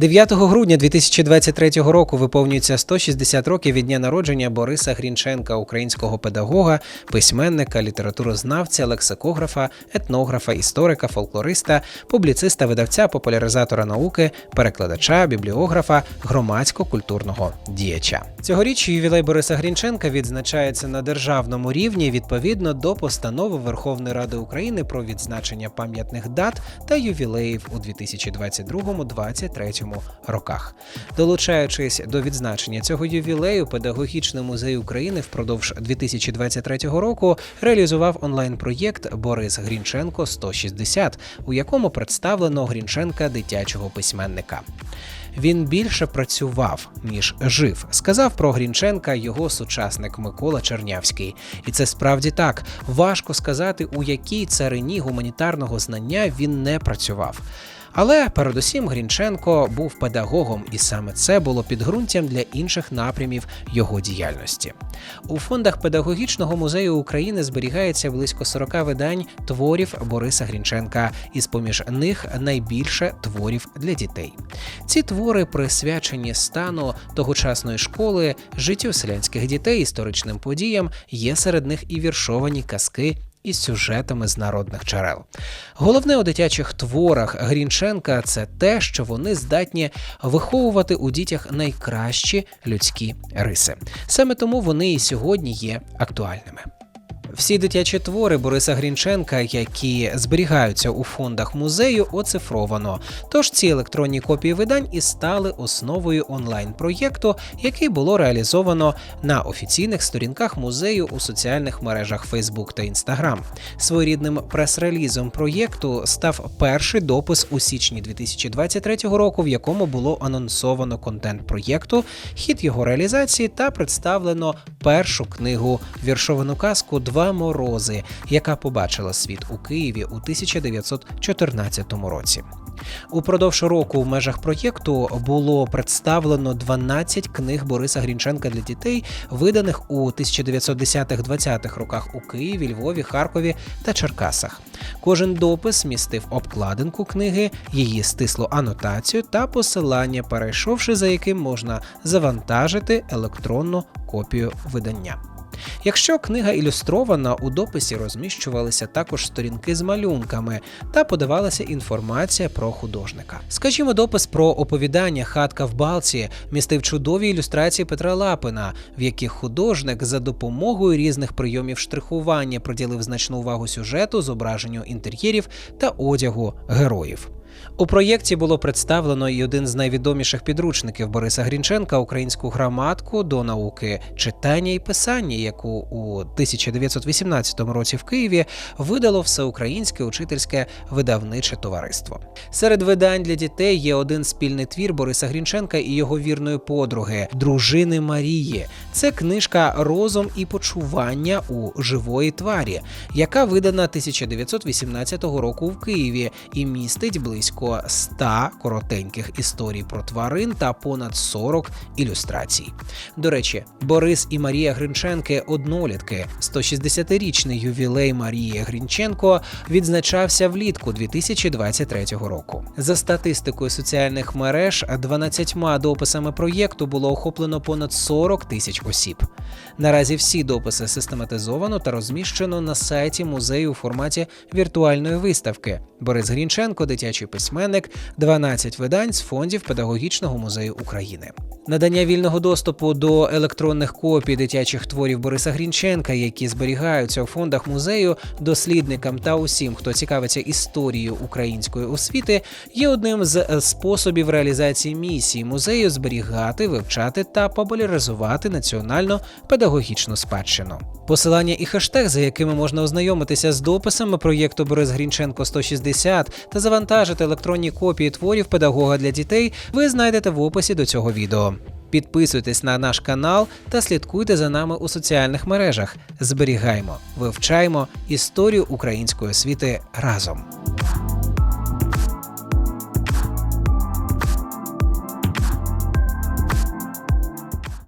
9 грудня 2023 року виповнюється 160 років від дня народження Бориса Грінченка, українського педагога, письменника, літературознавця, лексикографа, етнографа, історика, фольклориста, публіциста, видавця, популяризатора науки, перекладача, бібліографа, громадсько-культурного діяча. Цьогоріч ювілей Бориса Грінченка відзначається на державному рівні відповідно до постанови Верховної Ради України про відзначення пам'ятних дат та ювілеїв у 2022-2023 роках. Долучаючись до відзначення цього ювілею, педагогічний музей України впродовж 2023 року реалізував онлайн-проєкт Борис Грінченко 160, у якому представлено Грінченка дитячого письменника. Він більше працював ніж жив, сказав про Грінченка його сучасник Микола Чернявський. І це справді так. Важко сказати, у якій царині гуманітарного знання він не працював. Але передусім Грінченко був педагогом, і саме це було підґрунтям для інших напрямів його діяльності. У фондах педагогічного музею України зберігається близько 40 видань творів Бориса Грінченка, і з поміж них найбільше творів для дітей. Ці твори присвячені стану тогочасної школи, життю селянських дітей, історичним подіям. Є серед них і віршовані казки із сюжетами з народних джерел. Головне у дитячих творах Грінченка це те, що вони здатні виховувати у дітях найкращі людські риси. Саме тому вони і сьогодні є актуальними. Всі дитячі твори Бориса Грінченка, які зберігаються у фондах музею, оцифровано. Тож ці електронні копії видань і стали основою онлайн-проєкту, який було реалізовано на офіційних сторінках музею у соціальних мережах Facebook та Instagram. Своєрідним прес-релізом проєкту став перший допис у січні 2023 року, в якому було анонсовано контент проєкту, хід його реалізації та представлено першу книгу віршовану казку Два морози, яка побачила світ у Києві у 1914 році. Упродовж року в межах проєкту було представлено 12 книг Бориса Грінченка для дітей, виданих у 1910-20-х роках у Києві, Львові, Харкові та Черкасах. Кожен допис містив обкладинку книги, її стислу анотацію та посилання, перейшовши за яким можна завантажити електронну копію видання. Якщо книга ілюстрована, у дописі розміщувалися також сторінки з малюнками та подавалася інформація про художника. Скажімо, допис про оповідання Хатка в Балці містив чудові ілюстрації Петра Лапина, в яких художник за допомогою різних прийомів штрихування приділив значну увагу сюжету, зображенню інтер'єрів та одягу героїв. У проєкті було представлено і один з найвідоміших підручників Бориса Грінченка українську граматку до науки читання і писання, яку у 1918 році в Києві видало всеукраїнське учительське видавниче товариство. Серед видань для дітей є один спільний твір Бориса Грінченка і його вірної подруги дружини Марії. Це книжка Розум і почування у живої тварі, яка видана 1918 року в Києві і містить близько 100 коротеньких історій про тварин та понад 40 ілюстрацій. До речі, Борис і Марія Гринченки однолітки. 160-річний ювілей Марії Грінченко відзначався влітку 2023 року. За статистикою соціальних мереж, 12 дописами проєкту було охоплено понад 40 тисяч осіб. Наразі всі дописи систематизовано та розміщено на сайті музею у форматі віртуальної виставки. Борис Грінченко, дитячий письменник, 12 видань з фондів педагогічного музею України. Надання вільного доступу до електронних копій дитячих творів Бориса Грінченка, які зберігаються у фондах музею, дослідникам та усім, хто цікавиться історією української освіти, є одним з е, способів реалізації місії музею зберігати, вивчати та популяризувати національно педагогічну спадщину. Посилання і хештег, за якими можна ознайомитися з дописами проєкту Борис Грінченко 160 та завантажити електронні копії творів педагога для дітей, ви знайдете в описі до цього відео. Підписуйтесь на наш канал та слідкуйте за нами у соціальних мережах. Зберігаємо, вивчаємо історію української освіти разом.